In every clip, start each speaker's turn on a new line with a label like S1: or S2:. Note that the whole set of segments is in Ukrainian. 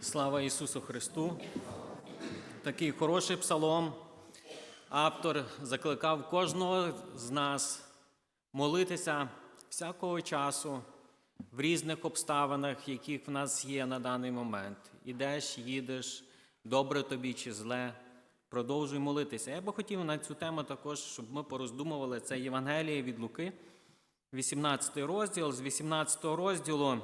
S1: Слава Ісусу Христу! Такий хороший псалом. Автор закликав кожного з нас молитися всякого часу в різних обставинах, яких в нас є на даний момент. Ідеш, їдеш, добре тобі чи зле. Продовжуй молитися. Я би хотів на цю тему також, щоб ми пороздумували. Це Євангеліє від Луки, 18 розділ. З 18 розділу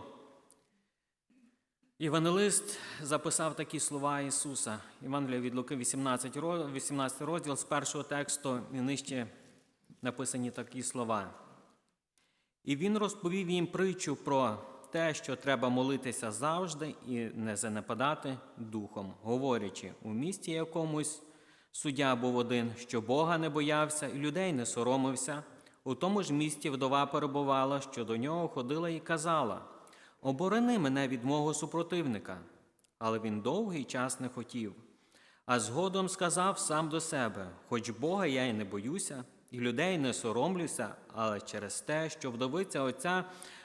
S1: Євангелист записав такі слова Ісуса. Євангелія від Луки, 18 18 розділ з першого тексту і нижче написані такі слова. І він розповів їм притчу про те, що треба молитися завжди і не занепадати духом, говорячи, у місті якомусь суддя був один, що Бога не боявся і людей не соромився. У тому ж місті вдова перебувала, що до нього ходила і казала: Оборони мене від мого супротивника. Але він довгий час не хотів. А згодом сказав сам до себе: Хоч Бога я й не боюся, і людей не соромлюся, але через те, що вдовиця отця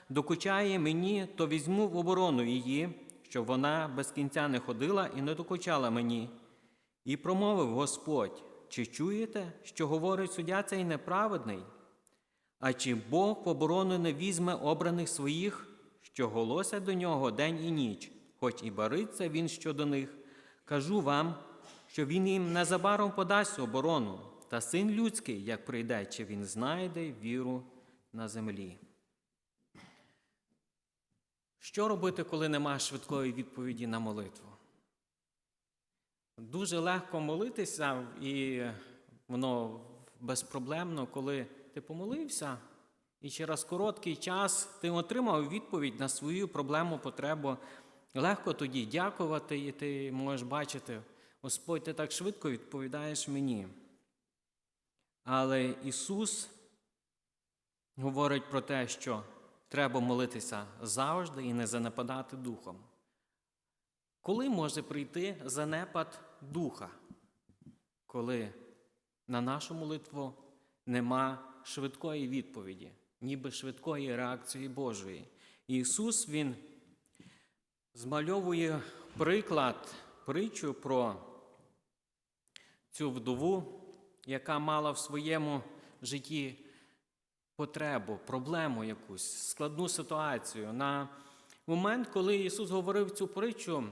S1: докучає мені, то візьму в оборону її, щоб вона без кінця не ходила і не докучала мені. І промовив Господь: чи чуєте, що говорить суддя цей неправедний? А чи Бог в оборону не візьме обраних своїх, що голосять до нього день і ніч, хоч і бариться він щодо них? Кажу вам, що він їм незабаром подасть оборону, та син людський, як прийде, чи він знайде віру на землі. Що робити, коли нема швидкої відповіді на молитву? Дуже легко молитися, і воно безпроблемно, коли ти помолився, і через короткий час ти отримав відповідь на свою проблему, потребу. Легко тоді дякувати, і ти можеш бачити, Господь, ти так швидко відповідаєш мені. Але Ісус говорить про те, що треба молитися завжди і не занепадати духом. Коли може прийти занепад духа? Коли на нашу молитву нема швидкої відповіді, ніби швидкої реакції Божої. Ісус Він змальовує приклад, притчу про цю вдову, яка мала в своєму житті потребу, проблему якусь, складну ситуацію. На момент, коли Ісус говорив цю притчу,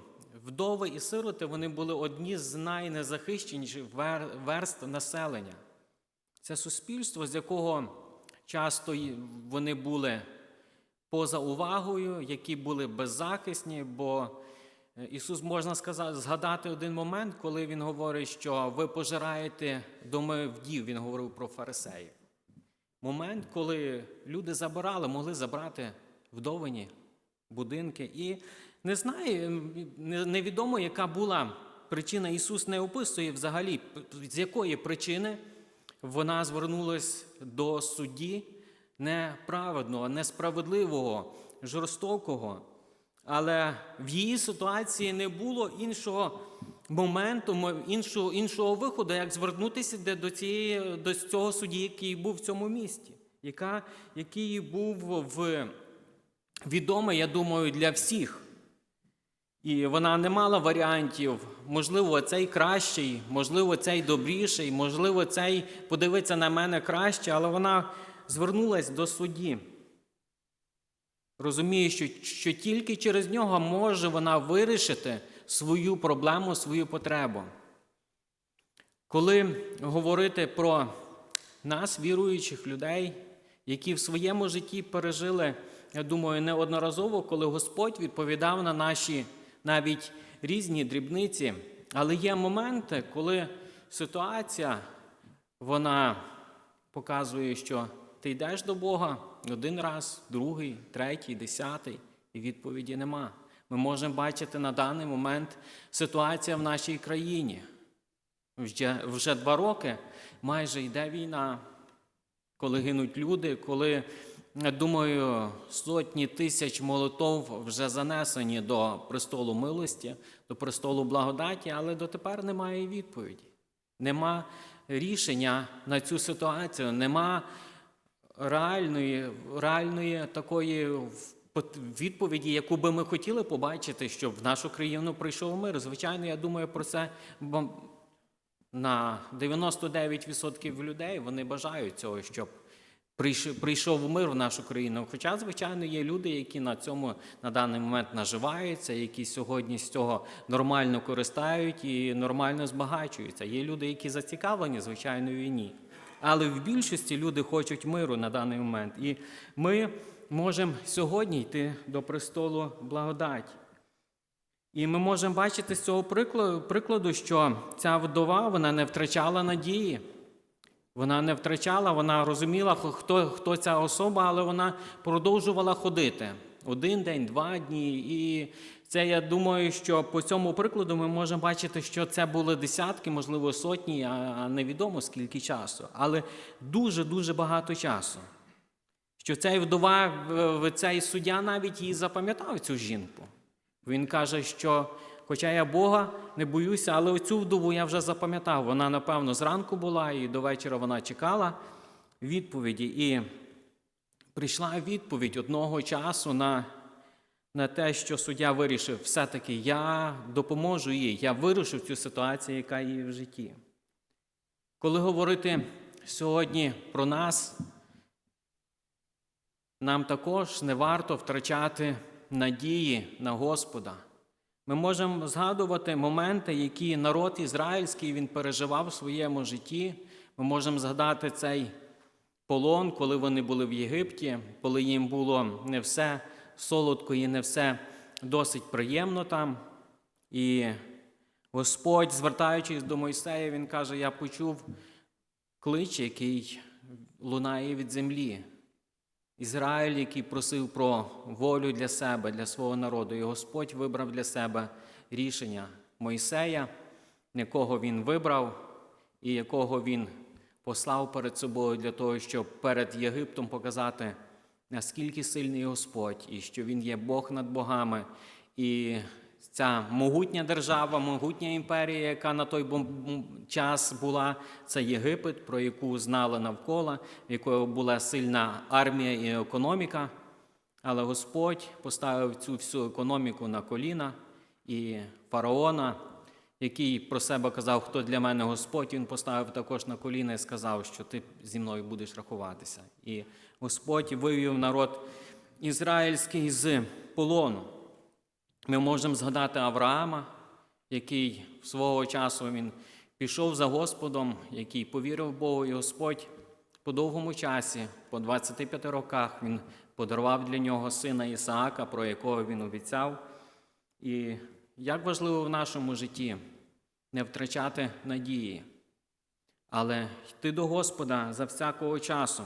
S1: вдови і сироти вони були одні з найнезахищеніших верст населення. Це суспільство, з якого часто вони були поза увагою, які були беззахисні, бо е, Ісус можна сказати, згадати один момент, коли Він говорить, що ви пожираєте доми вдів, Він говорив про фарисеїв. Момент, коли люди забирали, могли забрати вдовині будинки. І не знаю, невідомо, яка була причина. Ісус не описує взагалі, з якої причини вона звернулась до судді неправедного, несправедливого, жорстокого. Але в її ситуації не було іншого моменту, мо- іншого, іншого виходу, як звернутися до, цієї, до цього судді, який був в цьому місті, яка, який був в, відомий, я думаю, для всіх. І вона не мала варіантів. Можливо, цей кращий, можливо, цей добріший, можливо, цей подивиться на мене краще, але вона звернулась до судді. Розуміє, що, що тільки через нього може вона вирішити свою проблему, свою потребу. Коли говорити про нас, віруючих людей, які в своєму житті пережили, я думаю, неодноразово, коли Господь відповідав на наші навіть різні дрібниці, але є моменти, коли ситуація вона показує, що ти йдеш до Бога один раз, другий, третій, десятий, і відповіді нема. Ми можемо бачити на даний момент ситуація в нашій країні. Вже, вже два роки майже йде війна, коли гинуть люди, коли, думаю, сотні тисяч молотов вже занесені до престолу милості, до престолу благодаті, але дотепер немає відповіді. Нема рішення на цю ситуацію, нема реальної, реальної такої відповіді, яку би ми хотіли побачити, щоб в нашу країну прийшов мир. Звичайно, я думаю про це на 99% людей вони бажають цього, щоб прийшов мир в нашу країну. Хоча, звичайно, є люди, які на цьому на даний момент наживаються, які сьогодні з цього нормально користають і нормально збагачуються. Є люди, які зацікавлені, звичайно, війні. Але в більшості люди хочуть миру на даний момент. І ми можемо сьогодні йти до престолу благодаті. І ми можемо бачити з цього прикладу, що ця вдова вона не втрачала надії. Вона не втрачала, вона розуміла, хто, хто ця особа, але вона продовжувала ходити один день, два дні. І це я думаю, що по цьому прикладу ми можемо бачити, що це були десятки, можливо, сотні, а невідомо скільки часу, але дуже-дуже багато часу. Що цей вдова, цей суддя навіть її запам'ятав цю жінку. Він каже, що хоча я Бога не боюся, але оцю вдову я вже запам'ятав. Вона, напевно, зранку була, і до вечора вона чекала відповіді. І прийшла відповідь одного часу на, на те, що суддя вирішив, все-таки я допоможу їй, я вирішив цю ситуацію, яка є в житті. Коли говорити сьогодні про нас, нам також не варто втрачати надії на Господа. Ми можемо згадувати моменти, які народ ізраїльський він переживав в своєму житті. Ми можемо згадати цей полон, коли вони були в Єгипті, коли їм було не все солодко і не все досить приємно там. І Господь, звертаючись до Мойсея, він каже: Я почув клич, який лунає від землі. Ізраїль, який просив про волю для себе, для свого народу, і Господь вибрав для себе рішення Мойсея, якого він вибрав і якого він послав перед собою для того, щоб перед Єгиптом показати, наскільки сильний Господь, і що Він є Бог над богами. І ця могутня держава, могутня імперія, яка на той час була, це Єгипет, про яку знали навколо, в якої була сильна армія і економіка. Але Господь поставив цю всю економіку на коліна і фараона, який про себе казав, хто для мене Господь, він поставив також на коліна і сказав, що ти зі мною будеш рахуватися. І Господь вивів народ ізраїльський з полону. Ми можемо згадати Авраама, який свого часу він пішов за Господом, який повірив Богу, і Господь по довгому часі, по 25 роках, він подарував для нього сина Ісаака, про якого він обіцяв. І як важливо в нашому житті не втрачати надії, але йти до Господа за всякого часу.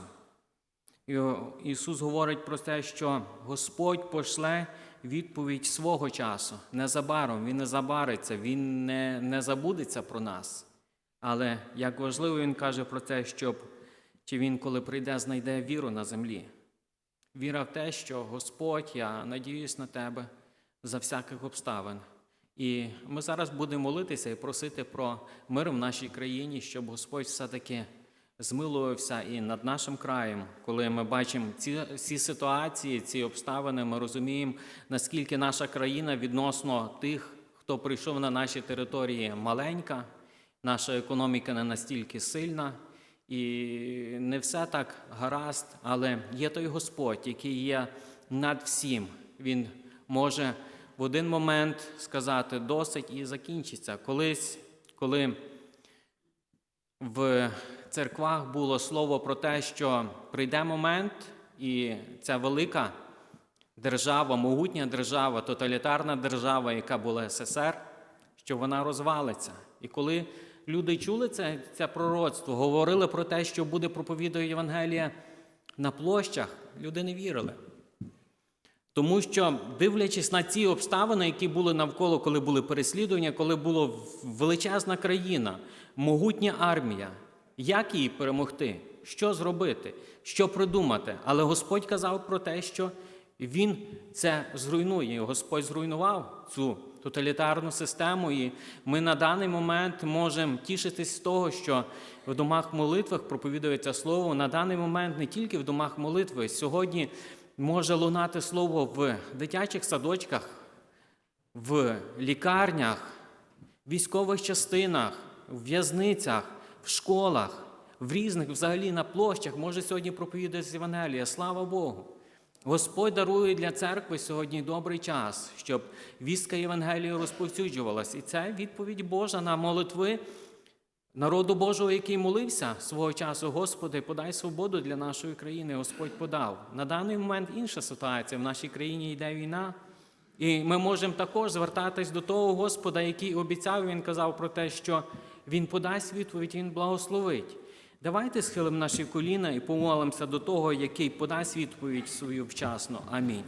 S1: І Ісус говорить про те, що Господь пошле відповідь свого часу. Незабаром Він не забариться, Він не, не забудеться про нас. Але як важливо Він каже про те, щоб чи Він, коли прийде, знайде віру на землі. Віра в те, що Господь, я надіюсь на тебе за всяких обставин. І ми зараз будемо молитися і просити про мир в нашій країні, щоб Господь все-таки змилувався і над нашим краєм, коли ми бачимо ці, ці ситуації, ці обставини, ми розуміємо, наскільки наша країна відносно тих, хто прийшов на наші території, маленька, наша економіка не настільки сильна, і не все так гаразд, але є той Господь, який є над всім. Він може в один момент сказати досить і закінчиться. Колись, коли в церквах було слово про те, що прийде момент, і ця велика держава, могутня держава, тоталітарна держава, яка була СССР, що вона розвалиться. І коли люди чули це, це пророцтво, говорили про те, що буде проповідувати Євангелія на площах, люди не вірили. Тому що, дивлячись на ці обставини, які були навколо, коли були переслідування, коли була величезна країна, могутня армія, як її перемогти, що зробити, що придумати. Але Господь казав про те, що Він це зруйнує. Господь зруйнував цю тоталітарну систему, і ми на даний момент можемо тішитись з того, що в домах молитвах проповідується слово. На даний момент не тільки в домах молитви. Сьогодні може лунати слово в дитячих садочках, в лікарнях, військових частинах, в в'язницях, в школах, в різних, взагалі на площах, може сьогодні проповідати Євангелія. Слава Богу! Господь дарує для церкви сьогодні добрий час, щоб вістка Євангелія розповсюджувалась. І це відповідь Божа на молитви народу Божого, який молився свого часу, Господи, подай свободу для нашої країни. Господь подав. На даний момент інша ситуація. В нашій країні йде війна. І ми можемо також звертатись до того Господа, який обіцяв, він казав про те, що Він подасть відповідь, Він благословить. Давайте схилимо наші коліна і помолимося до того, який подасть відповідь свою вчасно. Амінь.